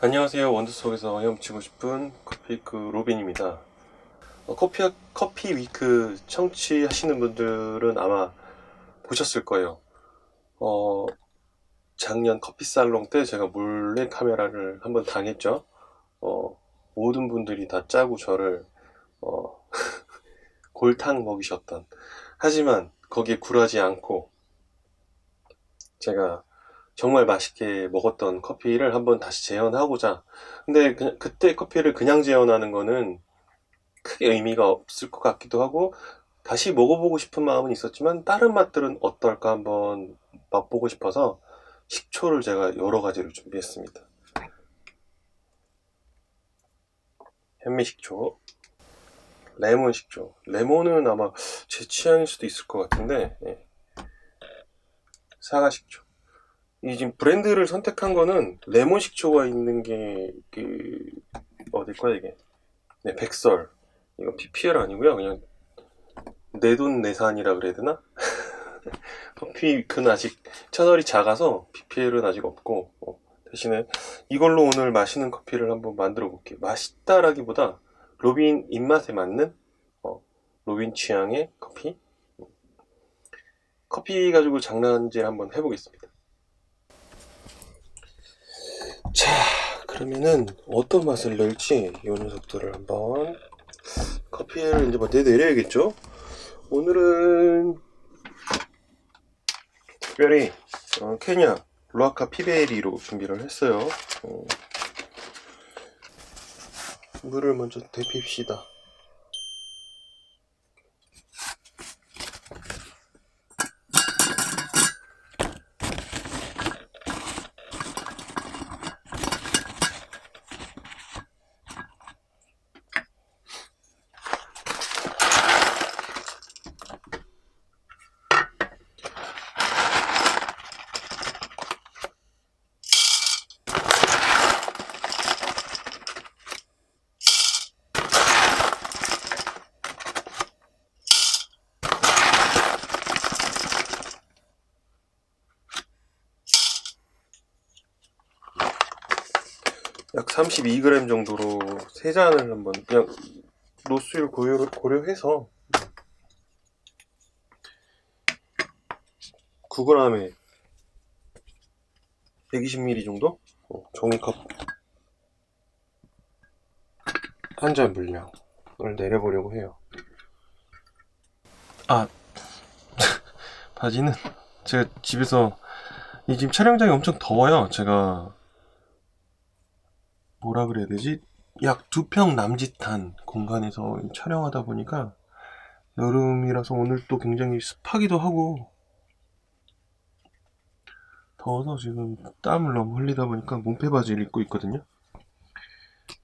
안녕하세요. 원두 속에서 헤엄치고 싶은 커피크 로빈입니다. 어, 커피, 커피 위크 청취하시는 분들은 아마 보셨을 거예요. 어, 작년 커피 살롱 때 제가 몰래 카메라를 한번 당했죠. 어, 모든 분들이 다 짜고 저를, 어, 골탕 먹이셨던. 하지만 거기에 굴하지 않고 제가 정말 맛있게 먹었던 커피를 한번 다시 재현하고자. 근데 그냥 그때 커피를 그냥 재현하는 거는 크게 의미가 없을 것 같기도 하고 다시 먹어보고 싶은 마음은 있었지만 다른 맛들은 어떨까 한번 맛보고 싶어서 식초를 제가 여러 가지를 준비했습니다. 현미 식초, 레몬 식초. 레몬은 아마 제 취향일 수도 있을 것 같은데 예. 사과 식초. 이 지금 브랜드를 선택한 거는 레몬 식초가 있는 게, 그, 어딜 거야, 이게? 네, 백설. 이거 PPL 아니고요. 그냥, 내돈 내산이라 그래야 되나? 커피는 아직 채널이 작아서 PPL은 아직 없고, 어, 대신에 이걸로 오늘 마시는 커피를 한번 만들어 볼게요. 맛있다라기보다 로빈 입맛에 맞는, 어, 로빈 취향의 커피? 커피 가지고 장난질 한번 해보겠습니다. 자, 그러면은 어떤 맛을 낼지 이 녀석들을 한번 커피를 이제 뭐 내내려야겠죠? 오늘은 특별히 어, 케냐 루아카 피베리로 준비를 했어요. 어, 물을 먼저 데핍시다. 약 32g 정도로 세 잔을 한번 그냥 로스율 고려, 고려해서 9g에 120ml 정도? 어, 종이컵 한 잔 분량을 내려보려고 해요. 아, 바지는 제가 집에서 이 지금 촬영장이 엄청 더워요. 제가 뭐라 그래야 되지? 약 두 평 남짓한 공간에서 촬영하다 보니까 여름이라서 오늘 또 굉장히 습하기도 하고 더워서 지금 땀을 너무 흘리다 보니까 몸빼 바지를 입고 있거든요.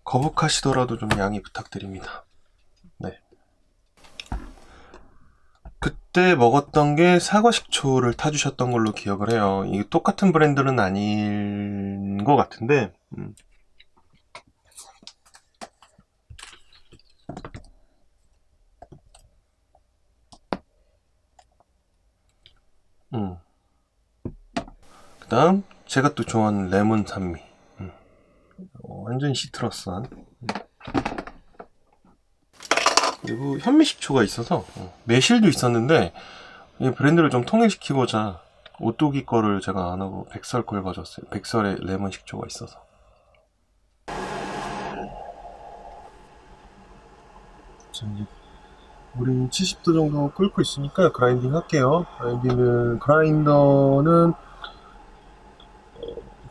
거북하시더라도 좀 양해 부탁드립니다. 네. 그때 먹었던 게 사과 식초를 타주셨던 걸로 기억을 해요. 이게 똑같은 브랜드는 아닌 것 같은데, 음. 음. 그 다음, 제가 또 좋아하는 레몬 산미. 음. 어, 완전 시트러스한. 음. 그리고 현미식초가 있어서, 어, 매실도 있었는데, 이 브랜드를 좀 통일시키고자, 오뚜기 거를 제가 안 하고 백설 걸 가져왔어요. 백설의 레몬 식초가 있어서. 자, 이제 물이 70도 정도 끓고 있으니까 그라인딩 할게요. 그라인딩은 그라인더는 어,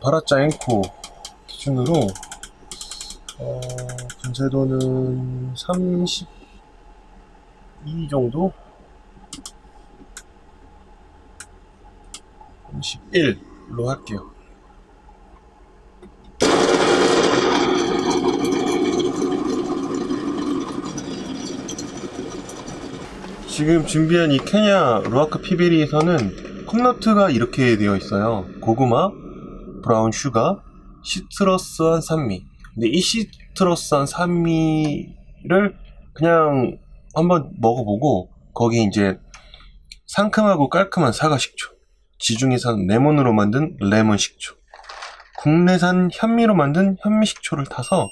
바라짜 앵코 기준으로 어, 분쇄도는 32 정도? 31로 할게요. 지금 준비한 이 케냐 루아크 피베리에서는 콩너트가 이렇게 되어 있어요. 고구마, 브라운 슈가, 시트러스한 산미. 근데 이 시트러스한 산미를 그냥 한번 먹어보고 거기 이제 상큼하고 깔끔한 사과 식초, 지중해산 레몬으로 만든 레몬 식초, 국내산 현미로 만든 현미 식초를 타서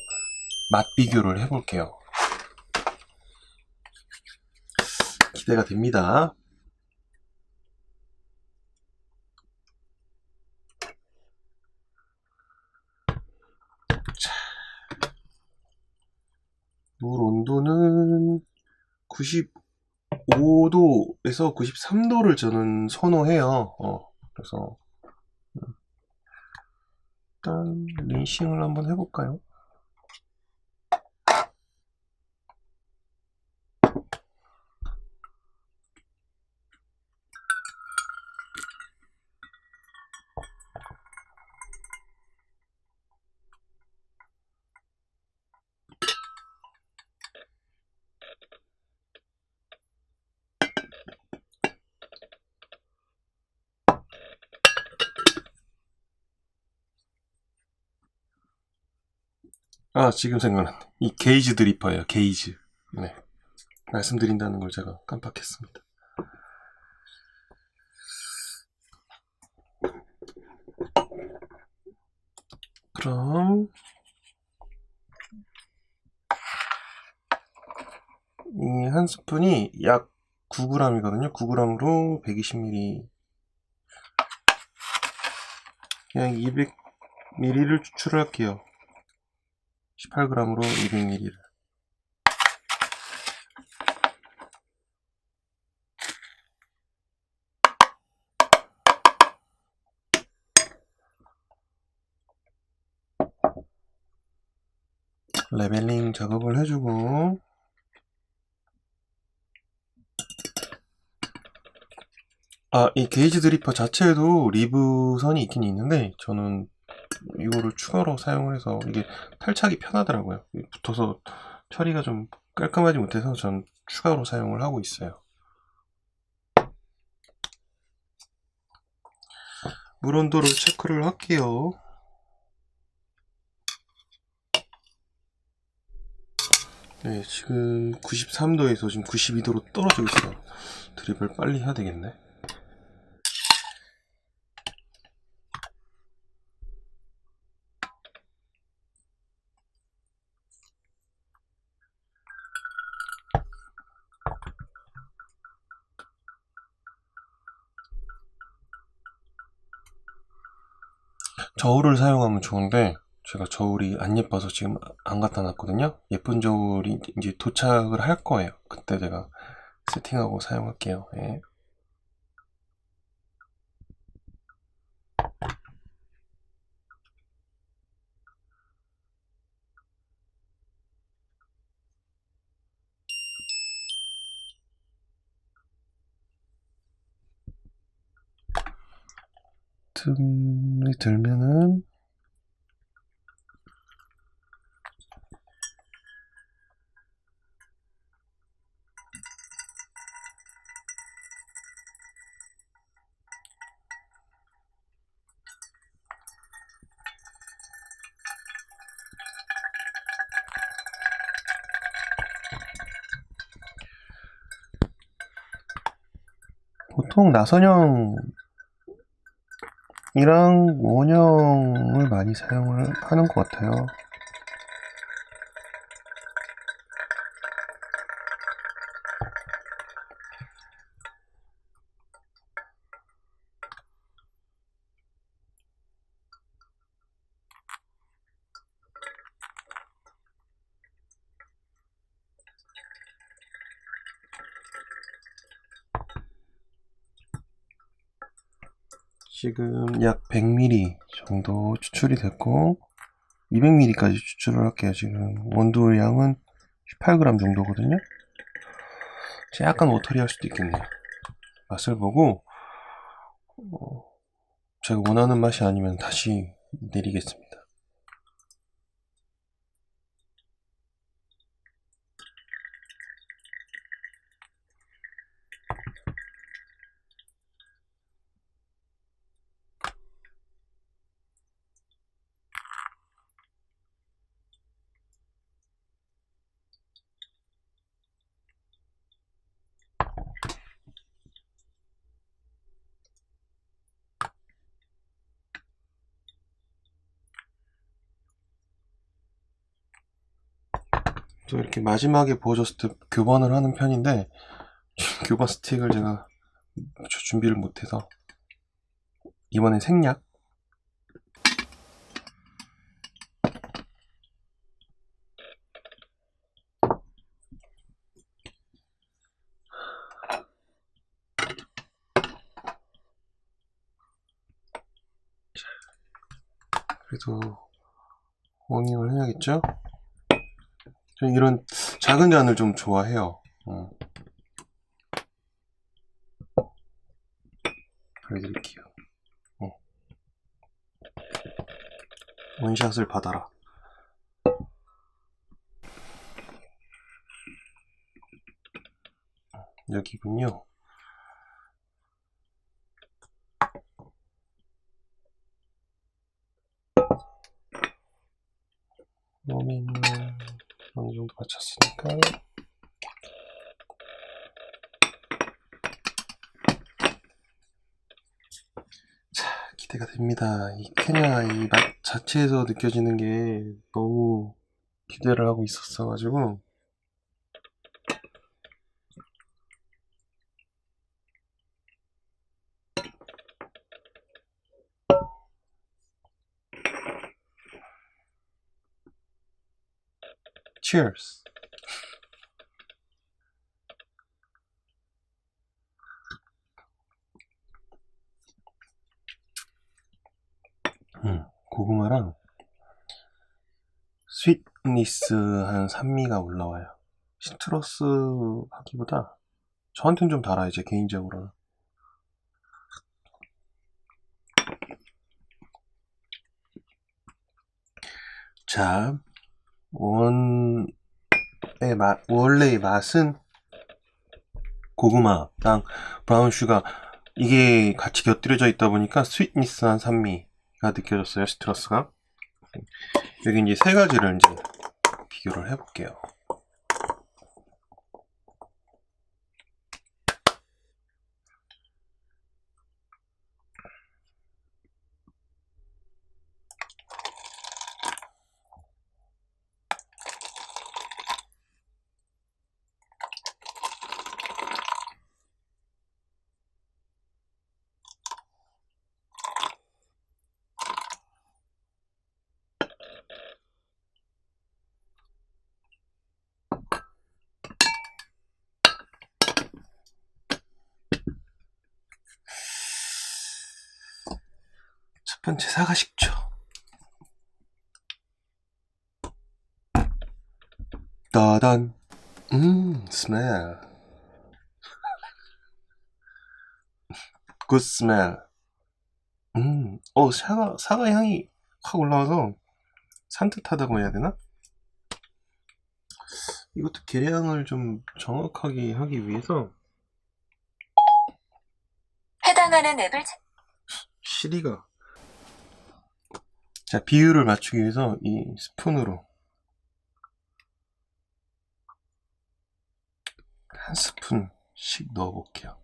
맛 비교를 해볼게요. 기대가 됩니다. 물 온도는 95도에서 93도를 저는 선호해요. 어, 그래서 음. 일단 린싱을 한번 해볼까요? 아, 지금 생각났네. 이 게이지 드리퍼예요, 게이지. 네. 말씀드린다는 걸 제가 깜빡했습니다. 그럼, 이 한 스푼이 약 9g이거든요. 9g으로 120ml. 그냥 200ml를 추출을 할게요. 18g으로 200ml. 레벨링 작업을 해주고 아, 이 게이지 드리퍼 자체에도 리브 선이 있긴 있는데 저는 이거를 추가로 사용을 해서 이게 탈착이 편하더라고요. 붙어서 처리가 좀 깔끔하지 못해서 전 추가로 사용을 하고 있어요. 물 온도를 체크를 할게요. 네, 지금 93도에서 지금 92도로 떨어지고 있어요. 드립을 빨리 해야 되겠네. 저울을 사용하면 좋은데 제가 저울이 안 예뻐서 지금 안 갖다 놨거든요. 예쁜 저울이 이제 도착을 할 거예요. 그때 제가 세팅하고 사용할게요. 예. 틈이 들면은 보통 나선형 이랑 원형을 많이 사용을 하는 것 같아요. 지금 약 100ml 정도 추출이 됐고 200ml까지 추출을 할게요. 지금 원두 양은 18g 정도거든요. 약간 오토리할 수도 있겠네요. 맛을 보고 어, 제가 원하는 맛이 아니면 다시 내리겠습니다. 또 이렇게 마지막에 부어줬을 때 교반을 하는 편인데 교반 스틱을 제가 저 준비를 못해서 이번엔 생략 그래도 워닝을 해야겠죠? 이런 작은 잔을 좀 좋아해요. 어. 보여드릴게요. 어. 원샷을 받아라. 여기군요. 로밍 어느 정도 맞췄으니까. 자 기대가 됩니다. 이 케냐 이 맛 자체에서 느껴지는 게 너무 기대를 하고 있었어 가지고 Cheers. 음, 고구마랑 스윗니스한 산미가 올라와요. 시트러스 하기보다 저한테는 좀 달아요, 제 개인적으로는. 자, 원의 맛, 원래의 맛은 고구마랑 브라운 슈가 이게 같이 곁들여져 있다 보니까 스윗니스한 산미가 느껴졌어요 시트러스가. 여기 이제 세 가지를 이제 비교를 해볼게요 첫 번째 사과 식초. 따단. 음 스멜. 굿 스멜. 음, 어 사과 사과 향이 확 올라와서 산뜻하다고 해야 되나? 이것도 계량을 좀 정확하게 하기 위해서 해당하는 앱을 찾- 시리가 자 비율을 맞추기 위해서 이 스푼으로 한 스푼씩 넣어 볼게요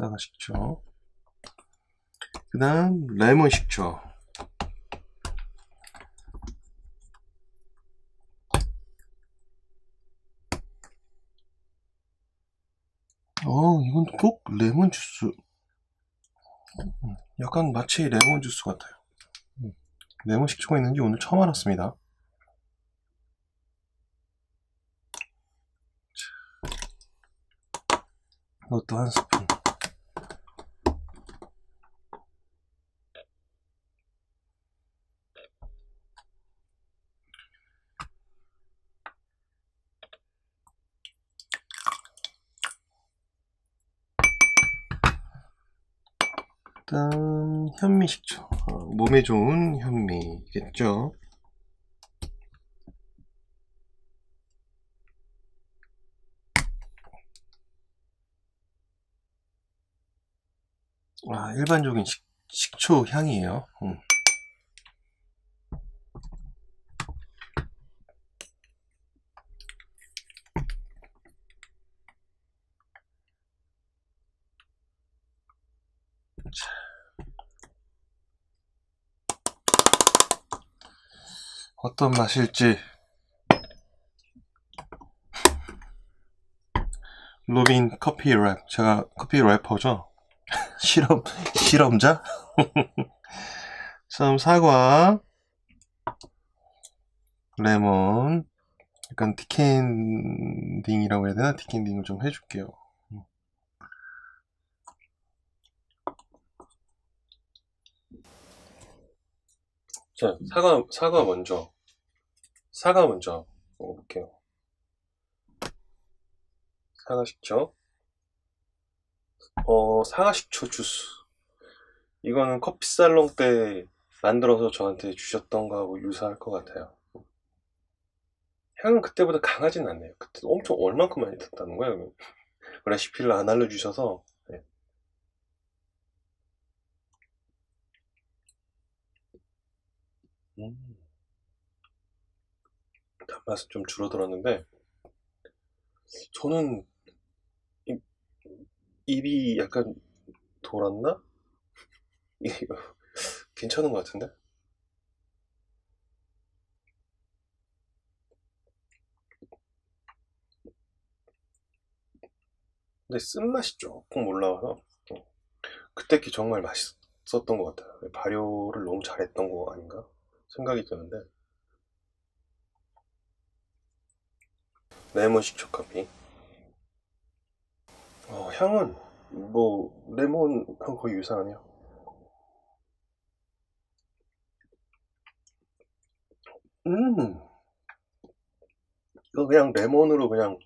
사과 식초. 그 다음 레몬 식초. 어 이건 꼭 레몬 주스. 음, 약간 마치 레몬 주스 같아요. 음, 레몬 식초가 있는지 오늘 처음 알았습니다. 자, 이것도 한 스푼 일단 현미식초 어, 몸에 좋은 현미겠죠 아 일반적인 식, 식초 향이에요. 음. 어떤 맛일지. 로빈 커피 랩. 제가 커피 래퍼죠? 실험 실험자? 좀 사과. 레몬. 약간 디캔딩이라고 해야 되나? 디캔딩을 좀 해줄게요 자 사과 사과 먼저. 사과 먼저 먹어볼게요. 사과 식초. 어 사과 식초 주스. 이거는 커피 살롱 때 만들어서 저한테 주셨던 거하고 유사할 것 같아요. 향은 그때보다 강하진 않네요. 그때 엄청 얼만큼 많이 탔다는 거예요 레시피를 안 알려주셔서 음. 단맛은 좀 줄어들었는데 저는 입, 입이 약간 돌았나? 괜찮은 것 같은데? 근데 쓴맛이 조금 올라와서 어, 그때 게 정말 맛있었던 것 같아요. 발효를 너무 잘했던 거 아닌가 생각이 드는데 레몬 식초 커피. 어, 향은 뭐 레몬하고 거의 유사하네요. 음, 이거 그냥 레몬으로 그냥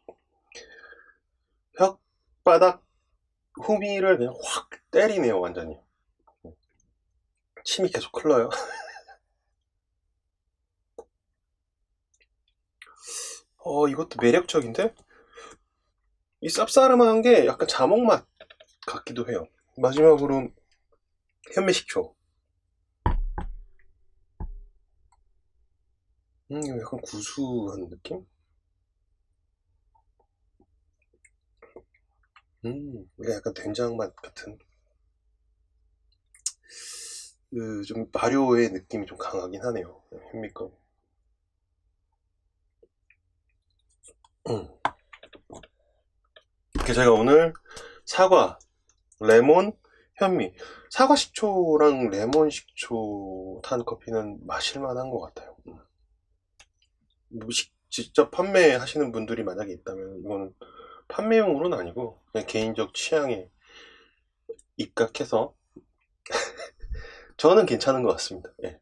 혓바닥 후미를 그냥 확 때리네요, 완전히. 침이 계속 흘러요. 어, 이것도 매력적인데? 이 쌉싸름한 게 약간 자몽 맛 같기도 해요. 마지막으로 현미식초. 음, 약간 구수한 느낌? 음, 약간 된장 맛 같은. 그, 좀 발효의 느낌이 좀 강하긴 하네요. 현미거. 이렇게 제가 오늘 사과, 레몬, 현미. 사과 식초랑 레몬 식초 탄 커피는 마실만한 것 같아요. 음. 뭐 식- 직접 판매하시는 분들이 만약에 있다면 이거는 판매용으로는 아니고 그냥 개인적 취향에 입각해서 저는 괜찮은 것 같습니다. 예.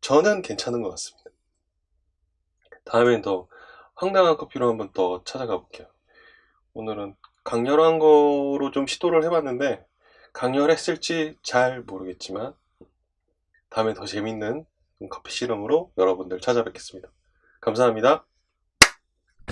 저는 괜찮은 것 같습니다. 다음엔 더 황당한 커피로 한번 더 찾아가 볼게요. 오늘은 강렬한 거로 좀 시도를 해봤는데 강렬했을지 잘 모르겠지만 다음에 더 재밌는 커피 실험으로 여러분들 찾아뵙겠습니다. 감사합니다.